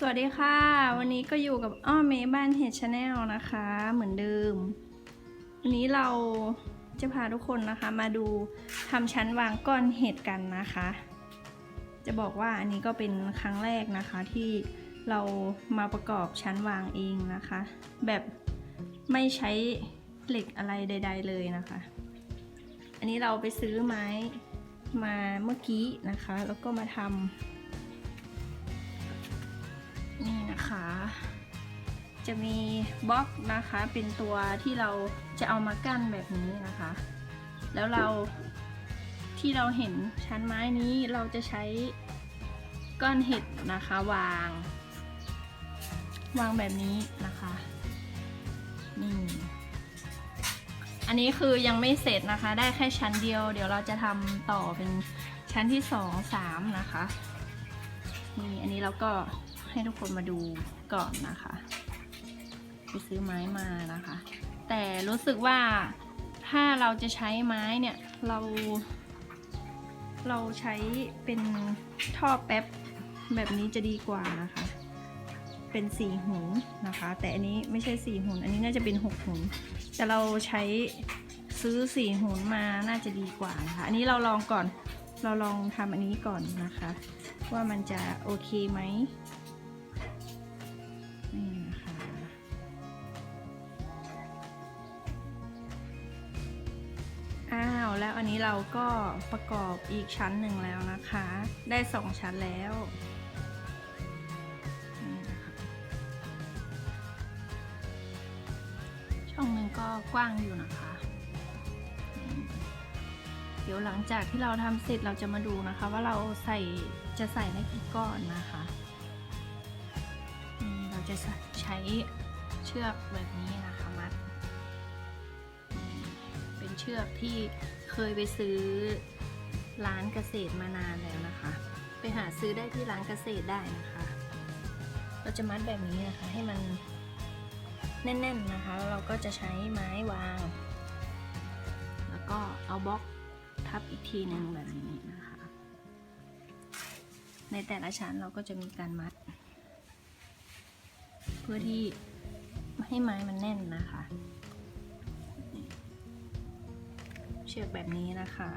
สวัสดีค่ะ วันนี้ก็อยู่กับอ้อเมบ้านเฮดชาแนลนะคะ เหมือนเดิม วันนี้เราจะพาทุกคนนะคะ มาดูทำชั้นวางก้อนเห็ดกันนะคะ จะบอกว่าอันนี้ก็เป็นครั้งแรกนะคะที่เรามาประกอบชั้นวางเองนะคะ แบบไม่ใช้เหล็กอะไรใด ๆ เลยนะคะ อันนี้เราไปซื้อไม้มาเมื่อกี้นะคะ แล้วก็มาทำ จะมีบล็อกนะคะเป็นตัวที่เราจะเอามากั้นแบบนี้นะคะ แล้วเราที่เราเห็นชั้นไม้นี้เราจะใช้ก้อนเห็ดนะคะวาง วางแบบนี้นะคะนี่อันนี้คือยังไม่เสร็จนะคะ ได้แค่ชั้นเดียว เดี๋ยวเราจะทำต่อเป็นชั้นที่สองสามนะคะนี่อันนี้เราก็ให้ทุกคนมาดูก่อนนะคะ ซื้อไม้มานะคะ แต่รู้สึกว่าถ้าเราจะใช้ไม้เนี่ยเรา เราใช้เป็นท่อแป๊บแบบนี้จะดีกว่านะคะ เป็นสี่หุนนะคะ แต่อันนี้ไม่ใช่สี่หุนอันนี้น่าจะเป็นหกหุนแต่เราใช้ซื้อสี่หุนมาน่าจะดีกว่านะคะอันนี้เราลองก่อนเราลองทำอันนี้ก่อนนะคะ ว่ามันจะโอเคไหมนี่นะคะ อันนี้เราก็ประกอบอีกชั้นหนึ่งแล้วนะคะ ได้สองชั้นแล้วช่องหนึ่งก็กว้างอยู่นะคะ เดี๋ยวหลังจากที่เราทำเสร็จเราจะมาดูนะคะ ว่าเราใส่จะใส่ได้กี่ก้อนนะคะเราจะใช้เชือกแบบนี้นะคะมัด เชือกที่เคยไปซื้อร้านเกษตรมานานแล้วนะคะ ไปหาซื้อได้ที่ร้านเกษตรได้นะคะ เราจะมัดแบบนี้นะคะให้มันแน่นๆนะคะแล้วเราก็จะใช้ไม้วาง แล้วก็เอาบล็อกทับอีกทีหนึ่งแบบนี้นะคะ ในแต่ละชั้นเราก็จะมีการมัด เพื่อที่ให้ไม้มันแน่นนะคะ ชือกแบบนี้นะคะ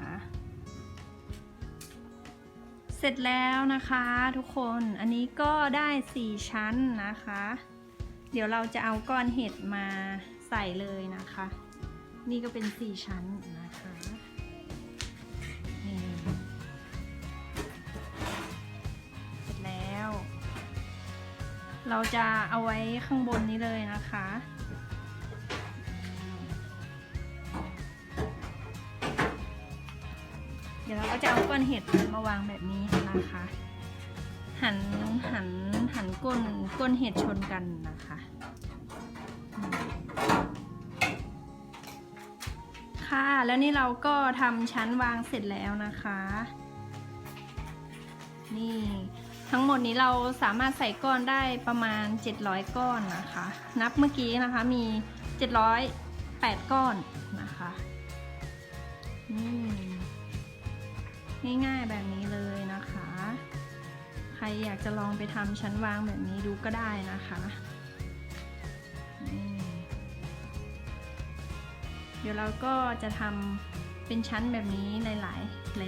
เสร็จแล้วนะคะทุกคนอันนี้ก็ได้ 4 ชั้นนะคะ เดี๋ยวเราจะเอาก้อนเห็ดมาใส่เลยนะคะ นี่ก็เป็น 4 ชั้นนะคะเสร็จแล้ว เราจะเอาไว้ข้างบนนี้เลยนะคะ ดี๋ยวเราก็จะเอาก้อนเห็ดมาวางแบบนี้นะคะ หันหันหันก้นก้นเห็ดชนกันนะคะ ค่ะแล้วนี่เราก็ทำชั้นวางเสร็จแล้วนะคะ นี่ทั้งหมดนี้เราสามารถใส่ก้อนได้ประมาณ 700 ก้อนนะคะ นับเมื่อกี้นะคะมี 708 ก้อนนะคะนี่ ง่ายๆแบบนี้เลยนะคะ ใครอยากจะลองไปทำชั้นวางแบบนี้ดูก็ได้นะคะ เดี๋ยวเราก็จะทำเป็นชั้นแบบนี้หลา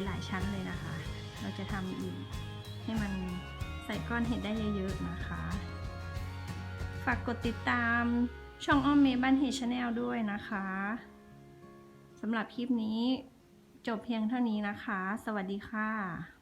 ยๆ หลาย ๆ ชั้นเลยนะคะ เราจะทำอีกให้มันใส่ก้อนเห็ดได้เยอะๆนะคะ ฝากกดติดตามช่องอ้อมเมย์บ้านเฮดชาแนลด้วยนะคะ สำหรับคลิปนี้ จบเพียงเท่านี้นะคะ สวัสดีค่ะ